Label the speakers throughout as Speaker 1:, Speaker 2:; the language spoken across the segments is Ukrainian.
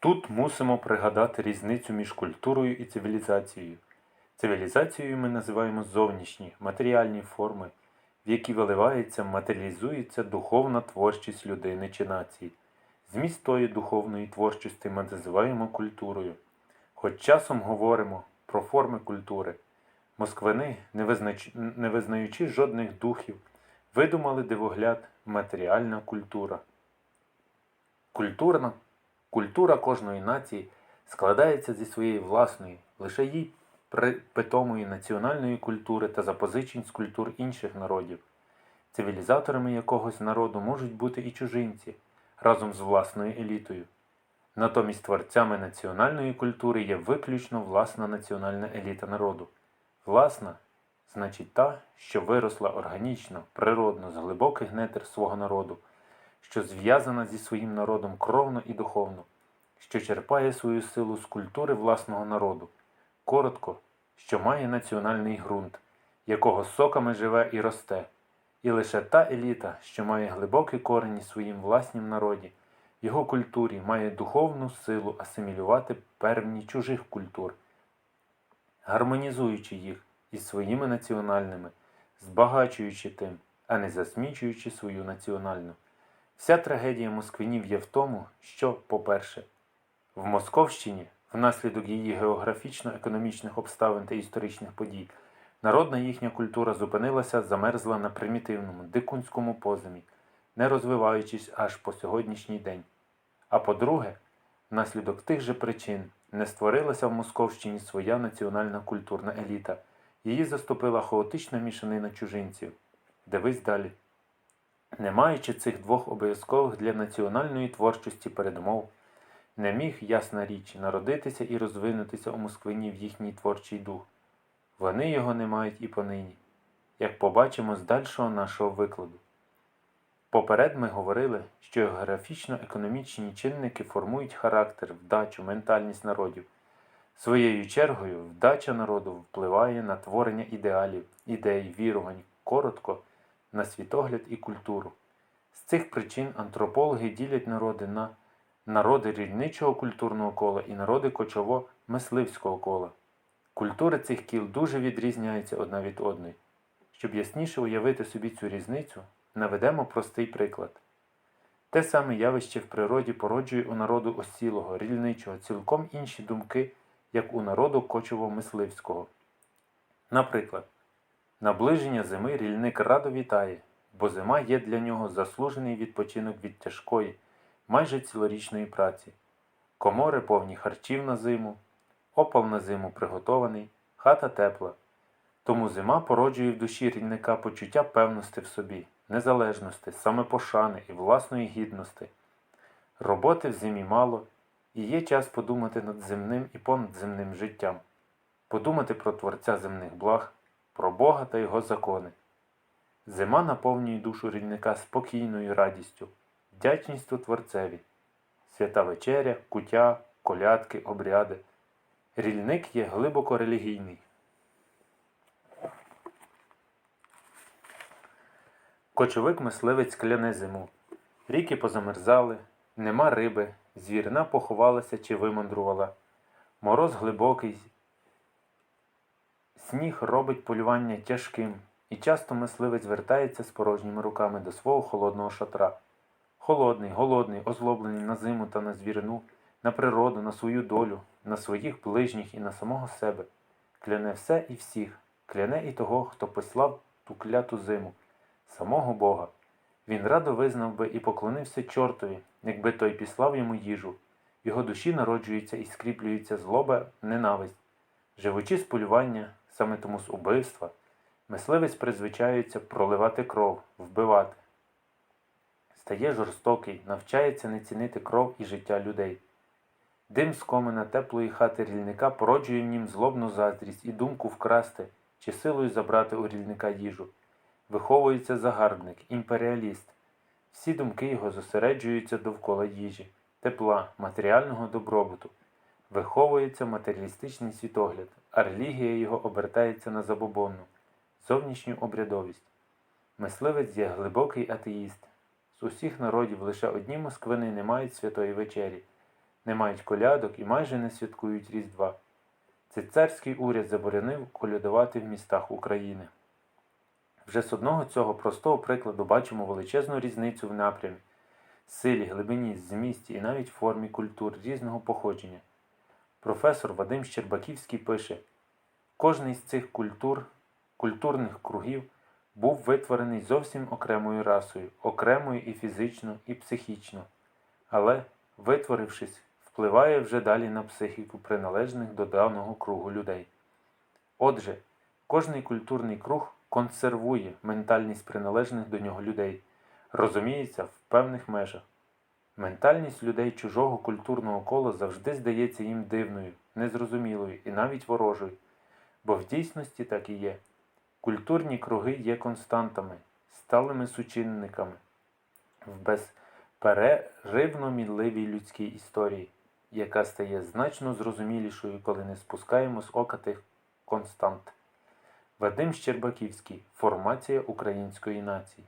Speaker 1: Тут мусимо пригадати різницю між культурою і цивілізацією. Цивілізацією ми називаємо зовнішні, матеріальні форми, в які виливається, матеріалізується духовна творчість людини чи нації. Зміст тої духовної творчості ми називаємо культурою. Хоч часом говоримо про форми культури. Москвини, не, визнач... не визнаючи жодних духів, видумали дивогляд матеріальна культура. Культурна Культура кожної нації складається зі своєї власної, лише їй питомої національної культури та запозичень з культур інших народів. Цивілізаторами якогось народу можуть бути і чужинці разом з власною елітою. Натомість творцями національної культури є виключно власна національна еліта народу. Власна значить та, що виросла органічно, природно, з глибоких нетр свого народу, що зв'язана зі своїм народом кровно і духовно, що черпає свою силу з культури власного народу, коротко, що має національний ґрунт, якого соками живе і росте, і лише та еліта, що має глибокі корені своїм власнім народі, його культурі має духовну силу асимілювати певні чужих культур, гармонізуючи їх із своїми національними, збагачуючи тим, а не засмічуючи свою національну. Вся трагедія москвинів є в тому, що, по-перше, в Московщині, внаслідок її географічно-економічних обставин та історичних подій, народна їхня культура зупинилася, замерзла на примітивному, дикунському поземі, не розвиваючись аж по сьогоднішній день. А по-друге, внаслідок тих же причин не створилася в Московщині своя національна культурна еліта, її заступила хаотична мішанина чужинців. Дивись далі. Не маючи цих двох обов'язкових для національної творчості передумов, не міг, ясна річ, народитися і розвинутися у Москвині в їхній творчий дух. Вони його не мають і понині, як побачимо з дальшого нашого викладу. Поперед ми говорили, що географічно-економічні чинники формують характер, вдачу, ментальність народів. Своєю чергою, вдача народу впливає на творення ідеалів, ідей, вірувань, коротко, на світогляд і культуру. З цих причин антропологи ділять народи на народи рільничого культурного кола і народи кочово-мисливського кола. Культури цих кіл дуже відрізняються одна від одної. Щоб ясніше уявити собі цю різницю, наведемо простий приклад. Те саме явище в природі породжує у народу осілого, рільничого, цілком інші думки, як у народу кочово-мисливського. Наприклад, Наближення зими рільник радо вітає, бо зима є для нього заслужений відпочинок від тяжкої, майже цілорічної праці. Комори повні харчів на зиму, опал на зиму приготований, хата тепла. Тому зима породжує в душі рільника почуття певності в собі, незалежності, самопошани і власної гідності. Роботи в зимі мало, і є час подумати над земним і понадземним життям, подумати про Творця земних благ про Бога та Його закони. Зима наповнює душу рільника спокійною радістю, вдячністю Творцеві, свята вечеря, куття, колядки, обряди. Рільник є глибоко релігійний. Кочовик мисливець кляне зиму. Ріки позамерзали, нема риби, звірина поховалася чи вимандрувала. Мороз глибокий, Сніг робить полювання тяжким, і часто мисливець вертається з порожніми руками до свого холодного шатра. Холодний, голодний, озлоблений на зиму та на звірину, на природу, на свою долю, на своїх ближніх і на самого себе. Кляне все і всіх, кляне і того, хто послав ту кляту зиму, самого Бога. Він радо визнав би і поклонився чортові, якби той післав йому їжу. Його душі народжується і скріплюється злоба, ненависть. Живучи з полювання, саме тому з убивства, мисливець призвичаюється проливати кров, вбивати. Стає жорстокий, навчається не цінити кров і життя людей. Дим з комина теплої хати рільника породжує в нім злобну заздрість і думку вкрасти чи силою забрати у рільника їжу. Виховується загарбник, імперіаліст. Всі думки його зосереджуються довкола їжі, тепла, матеріального добробуту. Виховується матеріалістичний світогляд, а релігія його обертається на забобонну, зовнішню обрядовість. Мисливець є глибокий атеїст. З усіх народів лише одні москвини не мають святої вечері, не мають колядок і майже не святкують Різдва. Це царський уряд заборонив колядувати в містах України. Вже з одного цього простого прикладу бачимо величезну різницю в напрямі, силі, глибині, змісті і навіть формі культур різного походження. Професор Вадим Щербаківський пише: кожний з цих культур, культурних кругів був витворений зовсім окремою расою, окремою і фізично, і психічно, але, витворившись, впливає вже далі на психіку приналежних до даного кругу людей. Отже, кожний культурний круг консервує ментальність приналежних до нього людей, розуміється в певних межах. Ментальність людей чужого культурного кола завжди здається їм дивною, незрозумілою і навіть ворожою, бо в дійсності так і є. Культурні круги є константами, сталими сучинниками в безперервно мінливій людській історії, яка стає значно зрозумілішою, коли не спускаємо з ока тих констант. Вадим Щербаківський Формація української нації.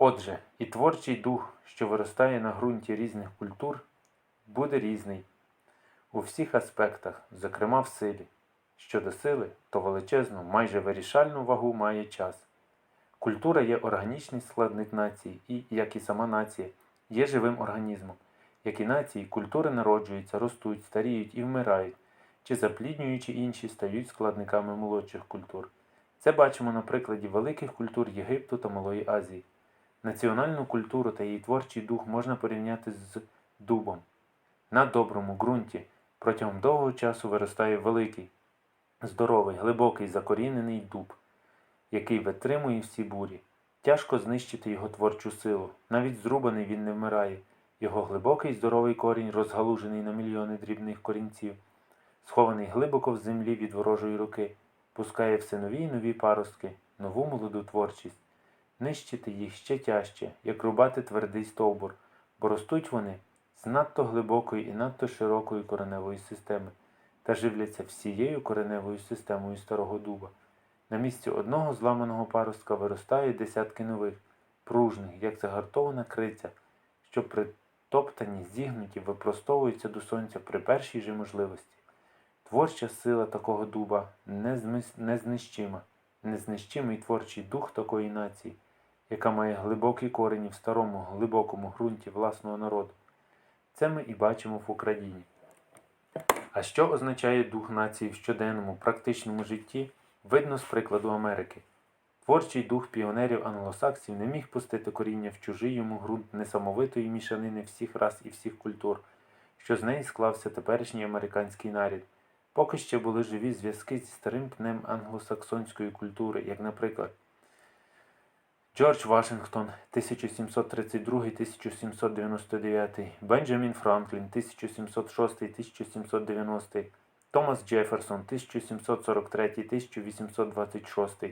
Speaker 1: Отже, і творчий дух, що виростає на ґрунті різних культур, буде різний у всіх аспектах, зокрема в силі. Щодо сили, то величезну, майже вирішальну вагу має час. Культура є органічний складник нації і, як і сама нація, є живим організмом. Як і нації, культури народжуються, ростуть, старіють і вмирають, чи запліднюючи інші, стають складниками молодших культур. Це бачимо на прикладі великих культур Єгипту та Малої Азії. Національну культуру та її творчий дух можна порівняти з дубом. На доброму ґрунті протягом довгого часу виростає великий, здоровий, глибокий закорінений дуб, який витримує всі бурі. Тяжко знищити його творчу силу. Навіть зрубаний він не вмирає. Його глибокий здоровий корінь, розгалужений на мільйони дрібних корінців, схований глибоко в землі від ворожої руки, пускає все нові й нові паростки, нову молоду творчість. Нищити їх ще тяжче, як рубати твердий стовбур, бо ростуть вони з надто глибокої і надто широкої кореневої системи та живляться всією кореневою системою старого дуба. На місці одного зламаного паростка виростають десятки нових, пружних, як загартована криця, що притоптані, зігнуті, випростовуються до сонця при першій же можливості. Творча сила такого дуба незнищима, незнищимий творчий дух такої нації, яка має глибокі корені в старому глибокому ґрунті власного народу. Це ми і бачимо в Україні. А що означає дух нації в щоденному практичному житті, видно з прикладу Америки. Творчий дух піонерів англосаксів не міг пустити коріння в чужий йому ґрунт несамовитої мішанини всіх рас і всіх культур, що з неї склався теперішній американський нарід. Поки ще були живі зв'язки зі старим пнем англосаксонської культури, як, наприклад, Джордж Вашингтон 1732-1799, Бенджамін Франклін 1706-1790, Томас Джеферсон 1743-1826,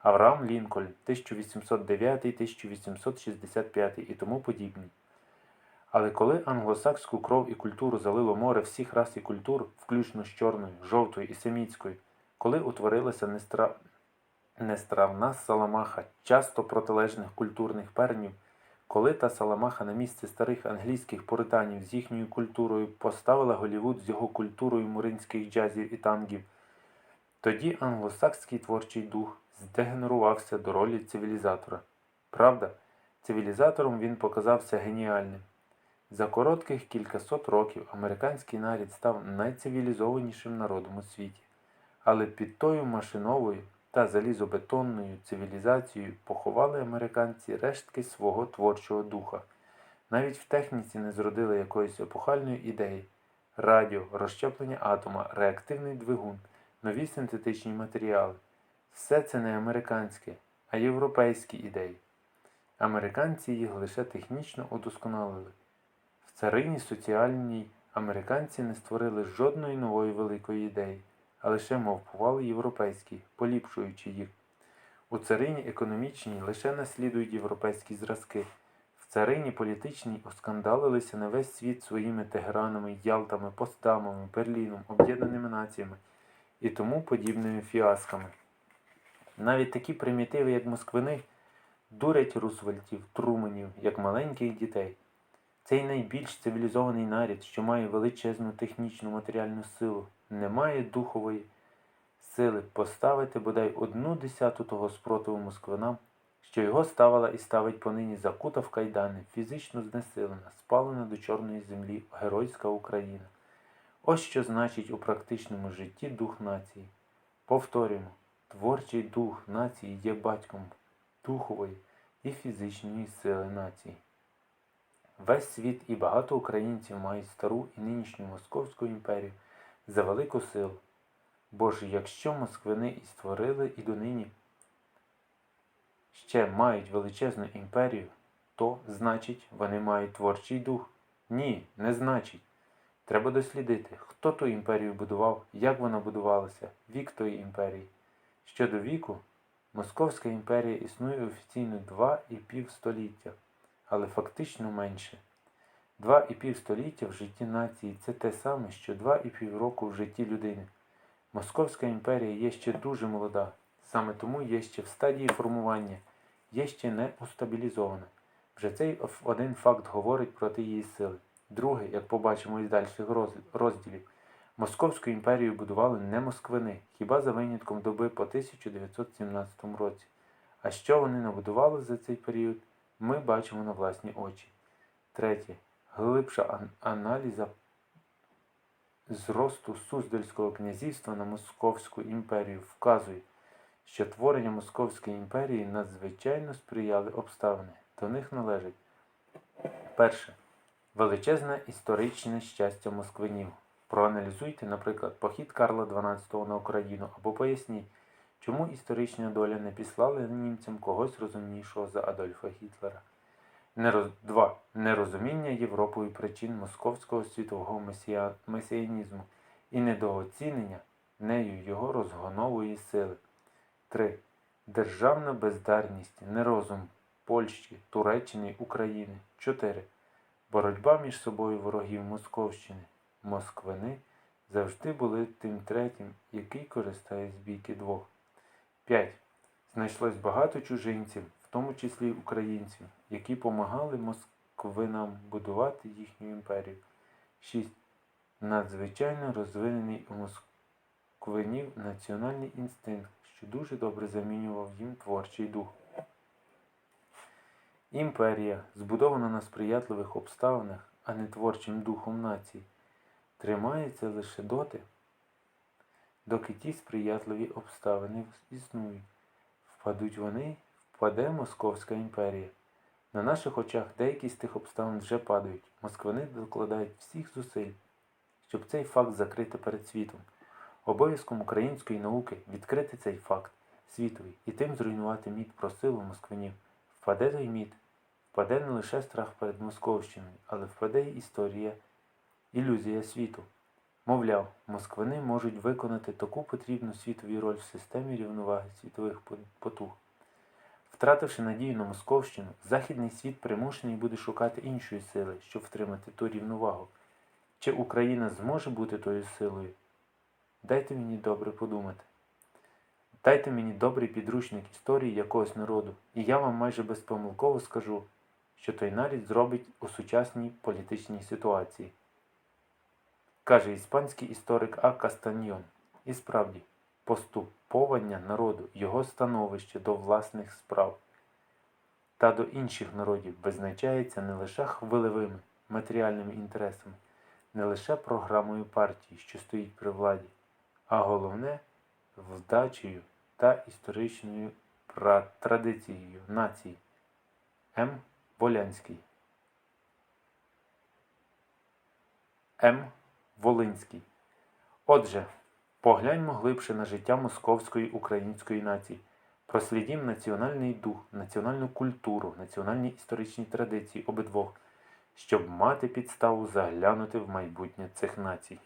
Speaker 1: Авраам Лінкольн 1809-1865 і тому подібні. Але коли англосакську кров і культуру залило море всіх рас і культур, включно з чорною, жовтою і семітською, коли утворилася нестра... нестравна саламаха часто протилежних культурних пернів, коли та саламаха на місце старих англійських пуританів з їхньою культурою поставила Голівуд з його культурою муринських джазів і тангів, тоді англосакський творчий дух здегенерувався до ролі цивілізатора. Правда, цивілізатором він показався геніальним. За коротких кількасот років американський нарід став найцивілізованішим народом у світі, але під тою машиновою та залізобетонною цивілізацією поховали американці рештки свого творчого духа. Навіть в техніці не зродили якоїсь епохальної ідеї радіо, розщеплення атома, реактивний двигун, нові синтетичні матеріали. Все це не американське, а європейські ідеї. Американці їх лише технічно удосконалили. В царині соціальній американці не створили жодної нової великої ідеї, а лише мовпували європейські, поліпшуючи їх. У царині економічній лише наслідують європейські зразки. В царині політичній оскандалилися на весь світ своїми Тегеранами, Ялтами, Постамами, Берліном, Об'єднаними націями і тому подібними фіасками. Навіть такі примітиви, як москвини, дурять Рузвельтів, Труманів, як маленьких дітей. Цей найбільш цивілізований нарід, що має величезну технічну матеріальну силу, не має духової сили поставити бодай одну десяту того спротиву москвинам, що його ставила і ставить понині закута в кайдани, фізично знесилена, спалена до чорної землі геройська Україна. Ось що значить у практичному житті дух нації. Повторюємо, творчий дух нації є батьком духової і фізичної сили нації. Весь світ і багато українців мають стару і нинішню Московську імперію за велику силу. Бо ж якщо москвини і створили і донині ще мають величезну імперію, то, значить, вони мають творчий дух? Ні, не значить. Треба дослідити, хто ту імперію будував, як вона будувалася, вік тої імперії. Щодо віку, Московська імперія існує офіційно два і пів століття, але фактично менше. Два і пів століття в житті нації це те саме, що два і пів року в житті людини. Московська імперія є ще дуже молода, саме тому є ще в стадії формування, є ще не устабілізована. Вже цей один факт говорить проти її сили. Друге, як побачимо із дальших розділів, Московську імперію будували не москвини, хіба за винятком доби по 1917 році. А що вони набудували за цей період, ми бачимо на власні очі. Третє. Глибша аналіза зросту Суздальського князівства на Московську імперію вказує, що творення Московської імперії надзвичайно сприяли обставини. До них належать перше. Величезне історичне щастя москвинів. Проаналізуйте, наприклад, похід Карла XII на Україну або поясніть, чому історична доля не післала німцям когось розумнішого за Адольфа Гітлера. Нероз... 2. Нерозуміння Європою причин московського світового месія... месіанізму і недооцінення нею його розгонової сили. 3. Державна бездарність, нерозум Польщі, Туреччини України. 4. Боротьба між собою ворогів Московщини. Москвини завжди були тим третім, який користає з бійки двох. 5. Знайшлось багато чужинців, в тому числі українців, які помагали москвинам будувати їхню імперію. 6. Надзвичайно розвинений у москвинів національний інстинкт, що дуже добре замінював їм творчий дух. Імперія, збудована на сприятливих обставинах, а не творчим духом нації, тримається лише доти, доки ті сприятливі обставини існують. Впадуть вони, впаде Московська імперія. На наших очах деякі з тих обставин вже падають. Москвини докладають всіх зусиль, щоб цей факт закрити перед світом. Обов'язком української науки відкрити цей факт світові і тим зруйнувати міт про силу москвинів. Впаде той міт, впаде не лише страх перед Московщиною, але впаде й історія, ілюзія світу. Мовляв, москвини можуть виконати таку потрібну світовій роль в системі рівноваги світових потуг. Втративши надію на Московщину, Західний світ примушений буде шукати іншої сили, щоб втримати ту рівновагу. Чи Україна зможе бути тою силою? Дайте мені добре подумати. Дайте мені добрий підручник історії якогось народу, і я вам майже безпомилково скажу, що той нарід зробить у сучасній політичній ситуації. Каже іспанський історик А. Кастаньйон. І справді, поступовання народу, його становище до власних справ та до інших народів визначається не лише хвилевими матеріальними інтересами, не лише програмою партії, що стоїть при владі, а головне вдачею та історичною традицією нації. М. Волянський. М. Волинський. Отже, погляньмо глибше на життя московської української нації. Прослідім національний дух, національну культуру, національні історичні традиції обидвох, щоб мати підставу заглянути в майбутнє цих націй.